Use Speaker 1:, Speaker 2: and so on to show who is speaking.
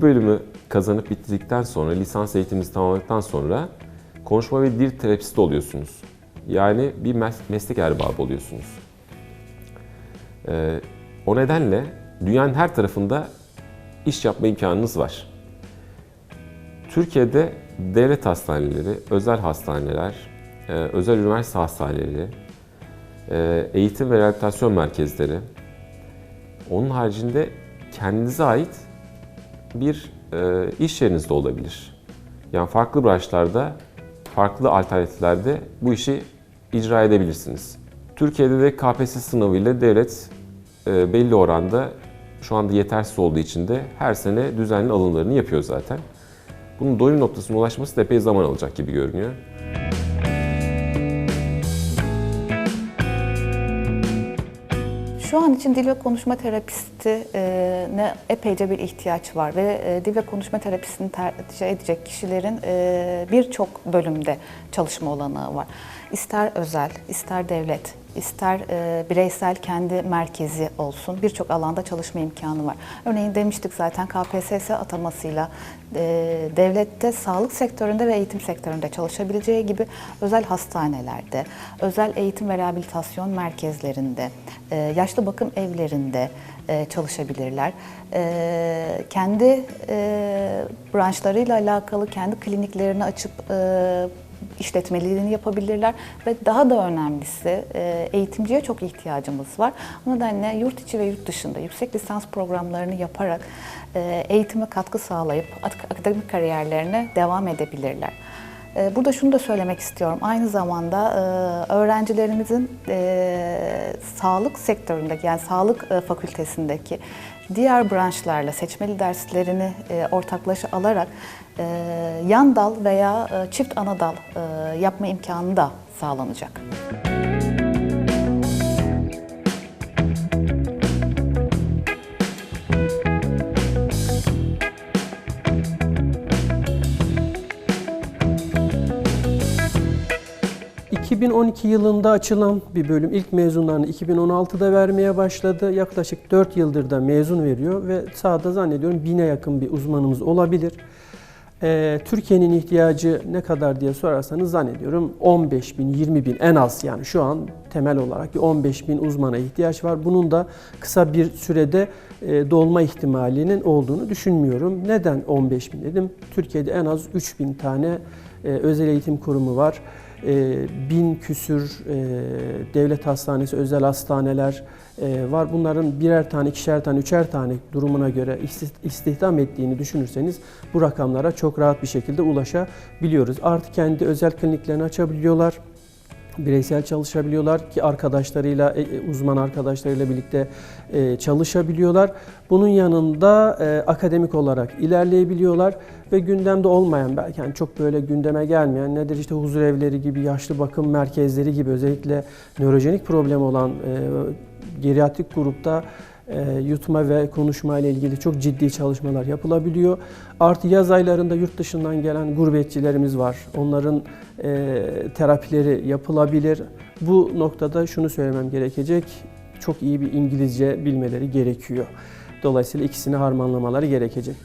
Speaker 1: bölümü kazanıp bitirdikten sonra, lisans eğitiminizi tamamladıktan sonra konuşma ve dil terapisti oluyorsunuz. Yani bir mes- meslek erbabı oluyorsunuz. Ee, o nedenle dünyanın her tarafında iş yapma imkanınız var. Türkiye'de devlet hastaneleri, özel hastaneler, e, özel üniversite hastaneleri, e, eğitim ve rehabilitasyon merkezleri, onun haricinde kendinize ait bir e, iş yeriniz de olabilir. Yani farklı branşlarda, farklı alternatiflerde bu işi icra edebilirsiniz. Türkiye'de de KPSS sınavıyla devlet e, belli oranda şu anda yetersiz olduğu için de her sene düzenli alımlarını yapıyor zaten. Bunun doyum noktasına ulaşması da epey zaman alacak gibi görünüyor.
Speaker 2: Şu an için dil ve konuşma terapistine epeyce bir ihtiyaç var ve e, dil ve konuşma terapisini tercih edecek kişilerin e, birçok bölümde çalışma olanağı var. İster özel, ister devlet, ister e, bireysel kendi merkezi olsun birçok alanda çalışma imkanı var. Örneğin demiştik zaten KPSS atamasıyla e, devlette sağlık sektöründe ve eğitim sektöründe çalışabileceği gibi özel hastanelerde, özel eğitim ve rehabilitasyon merkezlerinde, e, yaşlı bakım evlerinde e, çalışabilirler. E, kendi e, branşlarıyla alakalı kendi kliniklerini açıp e, işletmeliğini yapabilirler ve daha da önemlisi e, eğitimciye çok ihtiyacımız var. O nedenle yurt içi ve yurt dışında yüksek lisans programlarını yaparak e, eğitime katkı sağlayıp ak- akademik kariyerlerine devam edebilirler. E, Burada şunu da söylemek istiyorum. Aynı zamanda e, öğrencilerimizin e, sağlık sektöründeki yani sağlık e, fakültesindeki diğer branşlarla seçmeli derslerini ortaklaşa alarak yan dal veya çift ana dal yapma imkanı da sağlanacak.
Speaker 3: Ee, 2012 yılında açılan bir bölüm ilk mezunlarını 2016'da vermeye başladı. Yaklaşık 4 yıldır da mezun veriyor ve sahada zannediyorum bine yakın bir uzmanımız olabilir. Ee, Türkiye'nin ihtiyacı ne kadar diye sorarsanız zannediyorum 15 bin, 20 bin en az yani şu an temel olarak bir 15 bin uzmana ihtiyaç var. Bunun da kısa bir sürede e, dolma ihtimalinin olduğunu düşünmüyorum. Neden 15 bin dedim? Türkiye'de en az 3 bin tane e, özel eğitim kurumu var. E, bin küsür e, devlet hastanesi, özel hastaneler e, var. Bunların birer tane, ikişer tane, üçer tane durumuna göre isti- istihdam ettiğini düşünürseniz bu rakamlara çok rahat bir şekilde ulaşabiliyoruz. Artık kendi özel kliniklerini açabiliyorlar bireysel çalışabiliyorlar ki arkadaşlarıyla, e, e, uzman arkadaşlarıyla birlikte e, çalışabiliyorlar. Bunun yanında akademik olarak ilerleyebiliyorlar ve gündemde olmayan belki yani çok böyle gündeme gelmeyen nedir işte huzur evleri gibi, yaşlı bakım merkezleri gibi özellikle nörojenik problemi olan geriatrik grupta yutma ve konuşma ile ilgili çok ciddi çalışmalar yapılabiliyor. Artı yaz aylarında yurt dışından gelen gurbetçilerimiz var. Onların e, terapileri yapılabilir. Bu noktada şunu söylemem gerekecek. Çok iyi bir İngilizce bilmeleri gerekiyor. Dolayısıyla ikisini harmanlamaları gerekecek.